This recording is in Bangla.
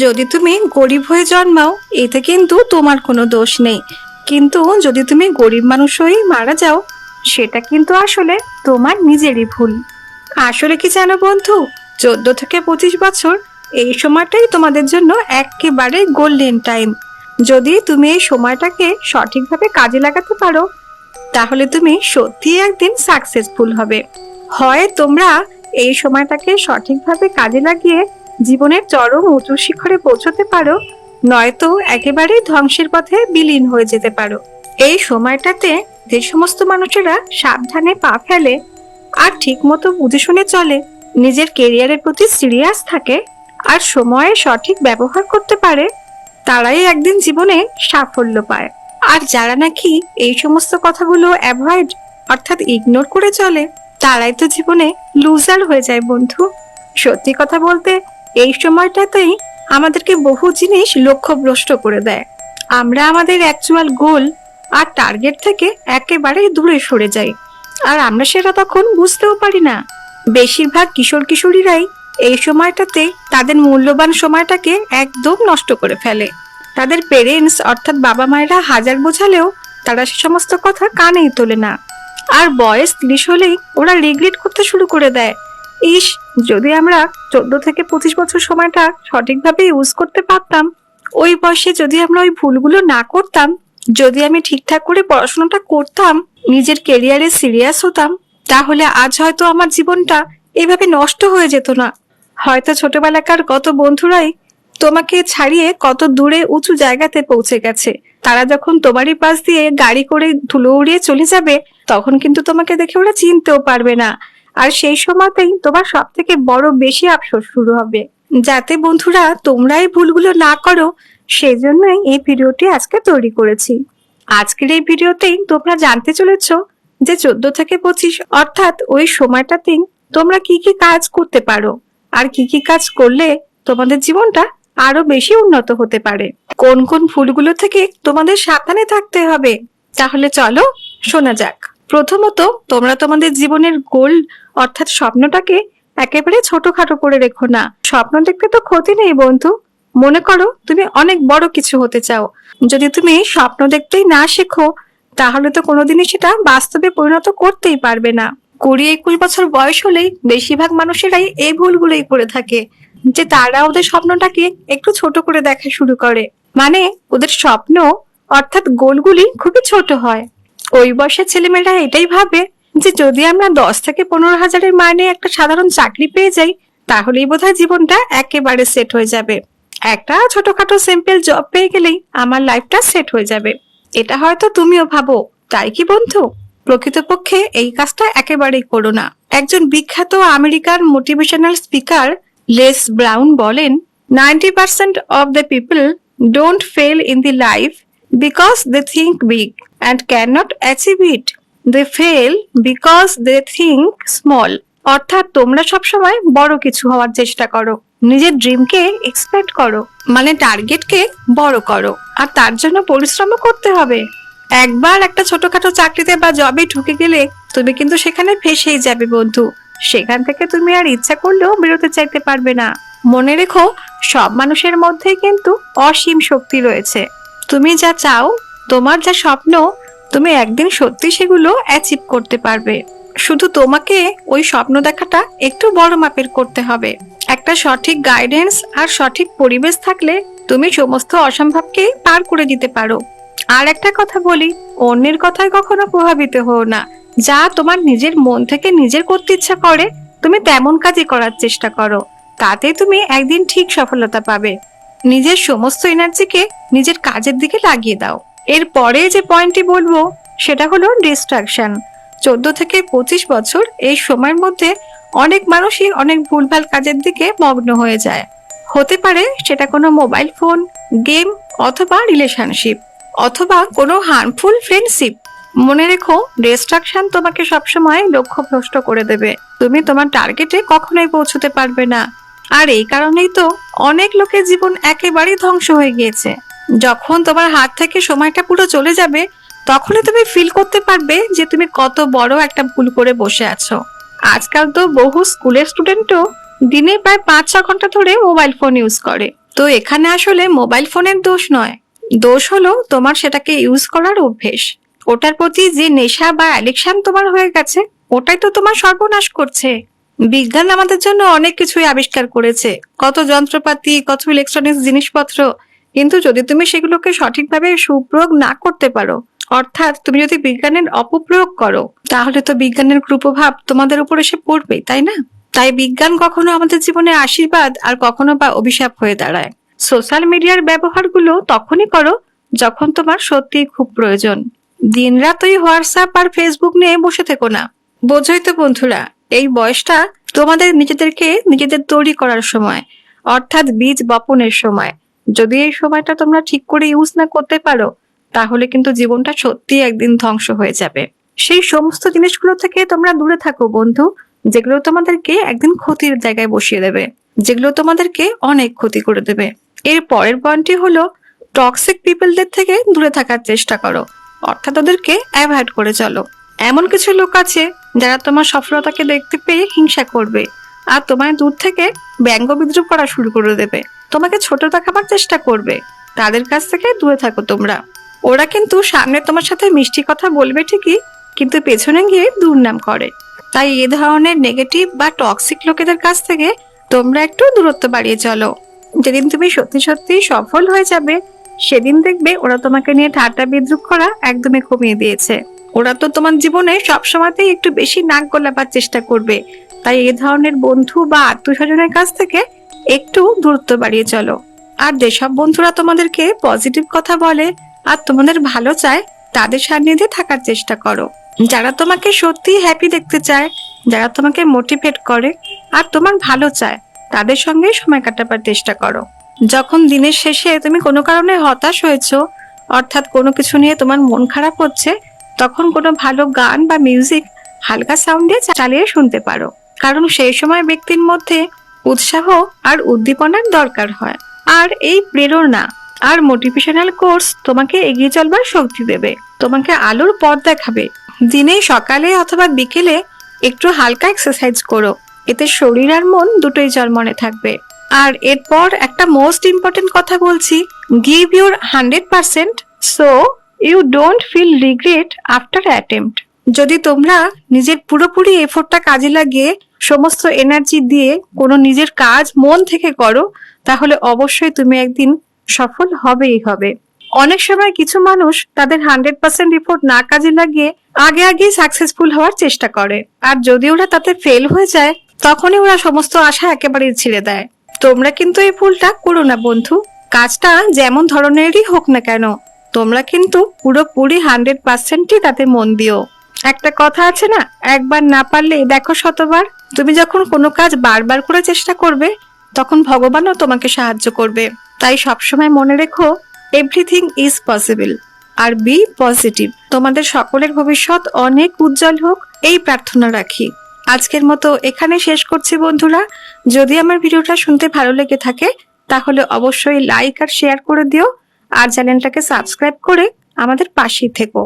যদি তুমি গরিব হয়ে জন্মাও, এতে কিন্তু তোমার কোনো দোষ নেই। কিন্তু যদি তুমি গরিব মানুষ হয়েই মারা যাও, সেটা কিন্তু আসলে তোমার নিজেরই ভুল। আসলে কি জানো বন্ধু? চোদ্দ থেকে পঁচিশ বছর, এই সময়টাই তোমাদের জন্য একেবারে গোল্ডেন টাইম যদি তুমি এই সময়টাকে সঠিকভাবে কাজে লাগাতে পারো, তাহলে তুমি সত্যিই একদিন সাকসেসফুল হবে। হয় তোমরা এই সময়টাকে সঠিকভাবে কাজে লাগিয়ে জীবনের চরম উঁচু শিখরে পৌঁছতে পারো, নয়তো একেবারেই ধ্বংসের পথে বিলীন হয়ে যেতে পারো। এই সময়টাতে যে সমস্ত মানুষেরা সাবধানে পা ফেলে আর ঠিকমতো বুঝে শুনে চলে, নিজের কেরিয়ারের প্রতি সিরিয়াস থাকে আর সময়ে সঠিক ব্যবহার করতে পারে, তারাই একদিন জীবনে সাফল্য পায়। আর যারা নাকি এই সমস্ত কথাগুলো অ্যাভয়েড অর্থাৎ ইগনোর করে চলে, তারাই তো জীবনে লুজার হয়ে যায় বন্ধু। সত্যি কথা বলতে এই সময়টাতেই আমাদেরকে বহু জিনিস লক্ষ্যভ্রষ্ট করে দেয়। আমরা আমাদের অ্যাকচুয়াল গোল আর টার্গেট থেকে একেবারেই দূরে সরে যাই। আর আমরা সেটা তখন বুঝতেও পারি না। বেশিরভাগ কিশোর কিশোরীরাই এই সময়টাতে তাদের মূল্যবান সময়টাকে একদম নষ্ট করে ফেলে। তাদের পেরেন্টস অর্থাৎ বাবা মায়েরা হাজার বোঝালেও তারা সে সমস্ত কথা কানেই তোলে না। আর বয়স তিরিশ হলেই ওরা রিগ্রেট করতে শুরু করে দেয়। ইস, যদি আমরা চোদ্দ থেকে পঁচিশ বছর সময়টা সঠিকভাবে ইউজ করতে পারতাম, ওই বয়সে যদি আমরা ওই ভুলগুলো না করতাম, যদি আমি ঠিকঠাক করে পড়াশোনাটা করতাম, নিজের কেরিয়ারে সিরিয়াস হতাম, তাহলে আজ হয়তো আমার জীবনটা এভাবে নষ্ট হয়ে যেত না। হয়তো ছোটবেলাকার কত বন্ধুরাই তোমাকে ছাড়িয়ে কত দূরে উঁচু জায়গাতে পৌঁছে গেছে। তারা যখন তোমারই পাশ দিয়ে গাড়ি করে ধুলো উড়িয়ে চলে যাবে, তখন কিন্তু তোমাকে দেখে ওরা চিনতেও পারবে না। আর সেই সময়তেই তোমার সব থেকে বড় বেশি আফসোস শুরু হবে। যাতে বন্ধুরা তোমরা এই ভুলগুলো না করো সেই জন্যই এই ভিডিওটি আজকে তৈরি করেছি। আজকের এই ভিডিওতেই তোমরা জানতে চলেছ যে চোদ্দ থেকে পঁচিশ অর্থাৎ ওই সময়টাতেই তোমরা কি কি কাজ করতে পারো আর কি কি কাজ করলে তোমাদের জীবনটা আরও বেশি উন্নত হতে পারে। কোন কোন ভুলগুলো থেকে তোমাদের সাবধানে থাকতে হবে, তাহলে চলো শোনা যাক। প্রথমত তোমরা তোমাদের জীবনের গোল অর্থাৎ স্বপ্নটাকে একেবারে ছোটখাটো করে রেখো না। স্বপ্ন দেখতে তো ক্ষতি নেই, বন্ধু। মনে করো তুমি অনেক বড় কিছু হতে চাও। যদি তুমি স্বপ্ন দেখতেই না শেখো, তাহলে তো কোনোদিনই সেটা বাস্তবে পরিণত করতেই পারবে না। কুড়ি একুশ বছর বয়স হলেই বেশিরভাগ মানুষেরাই এই ভুলগুলোই করে থাকে, যে তারা ওদের স্বপ্নটাকে একটু ছোট করে দেখা শুরু করে। মানে ওদের স্বপ্ন অর্থাৎ গোলগুলি খুবই ছোট হয়। ওই বয়সের ছেলেমেয়েরা এটাই ভাবে যে যদি আমরা দশ থেকে পনেরো হাজারের মাইনে একটা সাধারণ চাকরি পেয়ে যাই, তাহলেই বোধহয় জীবনটা একেবারে সেট হয়ে যাবে। একটা ছোটখাটো সিম্পল জব পেয়ে গেলেই আমার লাইফটা সেট হয়ে যাবে। এটা হয়তো তুমিও ভাবো, তাই কি বন্ধু? প্রকৃতপক্ষে এই কাজটা একেবারেই করো না। একজন বিখ্যাত আমেরিকার মোটিভেশনাল স্পিকার লেস ব্রাউন বলেন, ninety percent of the people don't fail in the life because they think big and can not achieve it they fail because they think small অর্থাৎ তোমরা সবসময় বড় কিছু হওয়ার চেষ্টা করো। নিজের ড্রিমকে এক্সপেক্ট করো। মানে টার্গেটকে বড় করো। আর তার জন্য পরিশ্রমও করতে হবে। একবার একটা ছোটখাটো চাকরিতে বা জবে ঢুকে গেলে তুমি কিন্তু সেখানে ফেসেই যাবে বন্ধু। সেখান থেকে তুমি আর ইচ্ছা করলেও বেরোতে চাইতে পারবে না। মনে রেখো, সব মানুষের মধ্যেই কিন্তু অসীম শক্তি রয়েছে। তুমি যা চাও, তোমার যা স্বপ্ন তুমি একদিন সত্যি সেগুলো অ্যাচিভ করতে পারবে। শুধু তোমাকে ওই স্বপ্ন দেখাটা একটু বড় মাপের করতে হবে। একটা সঠিক গাইডেন্স আর সঠিক পরিবেশ থাকলে তুমি সমস্ত অসম্ভবকে পার করে দিতে পারো। আর একটা কথা বলি, অন্যের কথায় কখনো প্রভাবিত হও না। যা তোমার নিজের মন থেকে নিজের করতে ইচ্ছা করে, তুমি তেমন কাজই করার চেষ্টা করো। তাতে তুমি একদিন ঠিক সফলতা পাবে। নিজের সমস্ত এনার্জিকে নিজের কাজের দিকে লাগিয়ে দাও। এরপরে যে পয়েন্টটি বলব, সেটা হলো ডিস্ট্রাকশন চোদ্দ থেকে পঁচিশ বছর এই সময়ের মধ্যে অনেক মানুষই অনেক ভুলভাল কাজের দিকে মগ্ন হয়ে যায়। হতে পারে সেটা কোনো মোবাইল ফোন গেম অথবা রিলেশনশিপ অথবা কোনো হার্মফুল ফ্রেন্ডশিপ মনে রেখো ডিস্ট্রাকশন তোমাকে সবসময় লক্ষ্যভ্রষ্ট করে দেবে। তুমি তোমার টার্গেটে কখনোই পৌঁছতে পারবে না। আর এই কারণেই তো অনেক লোকের জীবন একেবারেই ধ্বংস হয়ে গিয়েছে। যখন তোমার হাত থেকে সময়টা পুরো চলে যাবে, তখনই তুমি ফিল করতে পারবে যে তুমি কত বড় একটা ভুল করে বসে আছো। আজকাল তো বহু স্কুলের স্টুডেন্টও দিনে প্রায় পাঁচ ছ ঘণ্টা ধরে মোবাইল ফোন ইউজ করে। তো এখানে আসলে মোবাইল ফোনের দোষ নয়। দোষ হলো তোমার সেটাকে ইউজ করার অভ্যেস। ওটার প্রতি যে নেশা বা অ্যাডিকশন তোমার হয়ে গেছে, ওটাই তো তোমার সর্বনাশ করছে। বিজ্ঞান আমাদের জন্য অনেক কিছুই আবিষ্কার করেছে। কত যন্ত্রপাতি, কত ইলেকট্রনিক্স জিনিসপত্র কিন্তু যদি তুমি সেগুলোকে সঠিকভাবে সুপ্রয়োগ না করতে পারো, অর্থাৎ তুমি যদি বিজ্ঞানের অপপ্রয়োগ করো, তাহলে তো বিজ্ঞানের কুপ্রভাব তোমাদের উপর এসে পড়বে তাই না? তাই বিজ্ঞান কখনো আমাদের জীবনে আশীর্বাদ আর কখনো বা অভিশাপ হয়ে দাঁড়ায়। সোশ্যাল মিডিয়ার ব্যবহারগুলো তখনই করো যখন তোমার সত্যিই খুব প্রয়োজন। দিনরাত ওই হোয়াটসঅ্যাপ আর ফেসবুক নিয়ে বসে থেকো না। বোঝোই তো বন্ধুরা, এই বয়সটা তোমাদের নিজেদেরকে নিজেদের তৈরি করার সময়, অর্থাৎ বীজ বপনের সময়। যদি এই সময়টা তোমরা ঠিক করে ইউজ না করতে পারো, তাহলে কিন্তু জীবনটা সত্যি একদিন ধ্বংস হয়ে যাবে। সেই সমস্ত জিনিসগুলো থেকে তোমরা দূরে থাকো বন্ধু, যেগুলো তোমাদেরকে একদিন ক্ষতির জায়গায় বসিয়ে দেবে, যেগুলো তোমাদেরকে অনেক ক্ষতি করে দেবে। এর পরের পয়েন্টটি হলো টক্সিক পিপলদের থেকে দূরে থাকার চেষ্টা করো, অর্থাৎ ওদেরকে অ্যাভয়েড করে চলো। এমন কিছু লোক আছে, যারা তোমার সফলতাকে দেখতে পেয়ে হিংসা করবে। আর তোমায় দূর থেকে ব্যঙ্গ বিদ্রুপ করা শুরু করে দেবে। তোমাকে ছোট দেখাবার চেষ্টা করবে। তাদের কাছ থেকে দূরে থাকো তোমরা। ওরা কিন্তু সামনে তোমার সাথে মিষ্টি কথা বলবে ঠিকই, কিন্তু পেছনে গিয়ে দুর্নাম করে। তাই এ ধরনের নেগেটিভ বা টক্সিক লোকেদের কাছ থেকে তোমরা একটু দূরত্ব বাড়িয়ে চলো। যেদিন তুমি সত্যি সত্যি সফল হয়ে যাবে, সেদিন দেখবে ওরা তোমাকে নিয়ে ঠাট্টা বিদ্রুপ করা একদমই কমিয়ে দিয়েছে। ওরা তো তোমার জীবনে সবসময়তেই একটু বেশি নাক গলাবার চেষ্টা করবে। তাই এ ধরনের বন্ধু বা আত্মীয়স্বজনের কাছ থেকে একটু দূরত্ব বাড়িয়ে চলো। আর যেসব বন্ধুরা তোমাদেরকে পজিটিভ কথা বলে আর তোমাদের ভালো চায়, তাদের সান্নিধ্যে থাকার চেষ্টা করো। যারা তোমাকে সত্যি হ্যাপি দেখতে চায়, যারা তোমাকে মোটিভেট করে আর তোমার ভালো চায়, তাদের সঙ্গে সময় কাটাবার চেষ্টা করো। যখন দিনের শেষে তুমি কোনো কারণে হতাশ হয়েছো, অর্থাৎ কোনো কিছু নিয়ে তোমার মন খারাপ হচ্ছে, তখন কোনো ভালো গান বা মিউজিক হালকা সাউন্ডে চালিয়ে শুনতে পারো। কারণ সেই সময় ব্যক্তির মধ্যে উৎসাহ আর উদ্দীপনার দরকার হয়। আর এই প্রেরণা আর মোটিভেশনাল কোর্স তোমাকে এগিয়ে চলবার শক্তি দেবে। তোমাকে আলোর পথ দেখাবে। দিনে সকালে অথবা বিকেলে একটু হালকা এক্সারসাইজ করো। এতে শরীর আর মন দুটোই জলমনে থাকবে। আর এরপর একটা মোস্ট ইম্পর্টেন্ট কথা বলছি give your hundred percent so you don't feel regret after attempt যদি তোমরা নিজের পুরোপুরি এফোর্টটা কাজে লাগিয়ে সমস্ত এনার্জি দিয়ে কোনো নিজের কাজ মন থেকে করো, তাহলে অবশ্যই তুমি একদিন সফল হবেই হবে। অনেক সময় কিছু মানুষ তাদের হান্ড্রেড পার্সেন্ট রিপোর্ট না কাজে লাগিয়ে আগে আগে সাকসেসফুল হওয়ার চেষ্টা করে। আর যদি ওরা তাতে ফেল হয়ে যায়, তখনই ওরা সমস্ত আশা একেবারেই ছেড়ে দেয়। তোমরা কিন্তু এই ভুলটা করো না বন্ধু। কাজটা যেমন ধরনেরই হোক না কেন, তোমরা কিন্তু পুরোপুরি হান্ড্রেড পার্সেন্টই তাতে মন দিও। একটা কথা আছে না, একবার না পারলে দেখো শতবার। তুমি যখন কোনো কাজ বারবার করে চেষ্টা করবে, তখন ভগবানও তোমাকে সাহায্য করবে। তাই সবসময় মনে রেখো এভরিথিং ইজ পসিবল আর বি পজিটিভ তোমাদের সকলের ভবিষ্যৎ অনেক উজ্জ্বল হোক, এই প্রার্থনা রাখি। আজকের মতো এখানে শেষ করছি বন্ধুরা। যদি আমার ভিডিওটা শুনতে ভালো লেগে থাকে, তাহলে অবশ্যই লাইক আর শেয়ার করে দিও, আর চ্যানেলটাকে সাবস্ক্রাইব করে আমাদের পাশেই থেকো।